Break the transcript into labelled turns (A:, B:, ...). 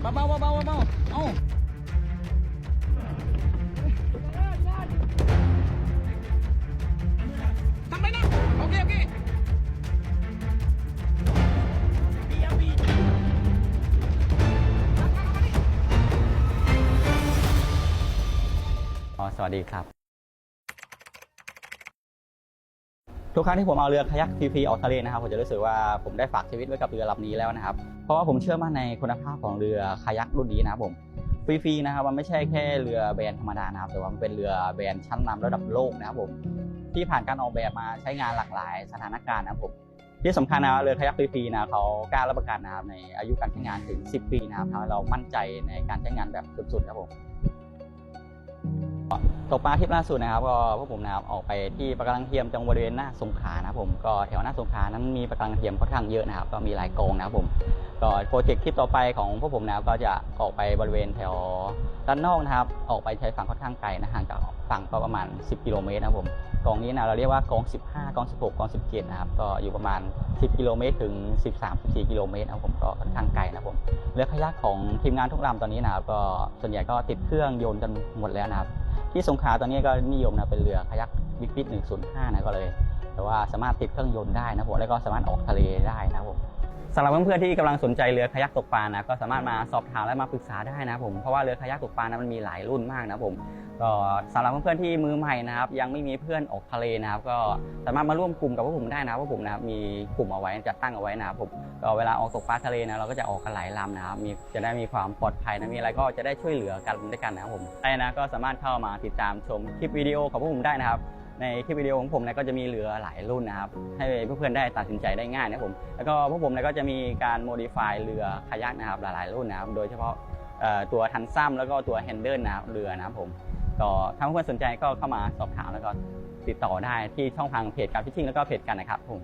A: เบาเบาเบาเบาเบาเอ้าทำไปนะโอเคโอเคอ๋อสวัสดีครับ ทุกครั้งที่ผมเอาเรือคายักฟรีๆออกทะเลนะครับผมจะรู้สึกว่าผมได้ฝากชีวิตไว้กับเรือลำนี้แล้วนะครับ เพราะว่าผมเชื่อมั่นในคุณภาพของเรือคายักรุ่นนี้นะครับผมฟรีๆนะครับมันไม่ใช่แค่เรือแบรนด์ธรรมดานะครับ แต่ว่ามันเป็นเรือแบรนด์ชั้นนำระดับโลกนะครับผมที่ผ่านการออกแบบมาใช้งานหลากหลายสถานการณ์นะครับผมที่สำคัญนะเรือคายักฟรีๆนะเขากล้ารับประกันนะครับในอายุการใช้งานถึง 10 ปีนะครับทำให้เรามั่นใจในการใช้งานแบบสุดๆครับผม ตกปลาทริปล่าสุดนะครับก็พวกผมนะครับออกไปที่ปะการังเทียมจังหวัดบริเวณหน้าสงขลานะครับผมก็แถวหน้าสงขลานั้นมีปะการังเทียมค่อนข้างเยอะนะครับก็มีหลายกองนะครับผมก็โปรเจกต์ทริปต่อไปของพวกผมนะครับก็จะออกไปบริเวณแถวด้านนอกนะครับออกไปใช้ฝั่งค่อนข้างไกลนะห่างจากฝั่งก็ประมาณ 10 กิโลเมตรนะครับผมกองนี้นะเราเรียกว่ากอง 15 กอง 16 กอง 17 นะครับก็อยู่ประมาณ 10 กิโลเมตรถึง 13-14 กิโลเมตรนะครับผมก็ค่อนข้างไกลนะครับผมเรือขยักของทีมงานทุกลำตอนนี้นะครับก็ส่วนใหญ่ก็ติดเครื่องยนต์กันหมดแล้วนะครับ ที่สงขลาตอนนี้ก็นิยมนะเป็นเรือคายักบิ๊กบิ๊ก105นะก็เลย แต่ว่าสามารถติดเครื่องยนต์ได้นะผมแล้วก็สามารถออกทะเลได้นะผม สำหรับเพื่อนๆที่กำลังสนใจเรือคายักตกปลานะก็สามารถมาสอบถามและมาปรึกษาได้นะผมเพราะว่าเรือคายักตกปลานะมันมีหลายรุ่นมากนะผมก็สำหรับเพื่อนๆที่มือใหม่นะครับ ยังไม่มีเพื่อนออกทะเลนะครับก็สามารถมาร่วมกลุ่มกับพวกผมได้นะพวกผมนะครับมีกลุ่มเอาไว้จัดตั้งเอาไว้นะครับผมก็เวลาออกตกปลาทะเลนะเราก็จะออกกันหลายลำนะครับมีจะได้มีความปลอดภัยนะมีอะไรก็จะได้ช่วยเหลือกันด้วยกันนะครับผมได้นะก็สามารถเข้ามาติดตามชมคลิปวิดีโอของพวกผมได้นะครับ ในคลิปวิดีโอของผมนะก็จะมีเรือหลายรุ่นนะครับ ให้เพื่อนๆได้ตัดสินใจได้ง่ายนะครับผมแล้วก็พวกผมนะก็จะมีการโมดิฟายเรือคายักนะครับหลายๆ รุ่นนะครับ โดยเฉพาะตัวทันซัมแล้วก็ตัวแฮนเดิลนะครับเรือนะครับผมก็ถ้าเพื่อนๆสนใจก็เข้ามาสอบถามแล้วก็ติดต่อได้ที่ช่องทางเพจการฟิชชิ่งแล้วก็เพจกันนะครับผม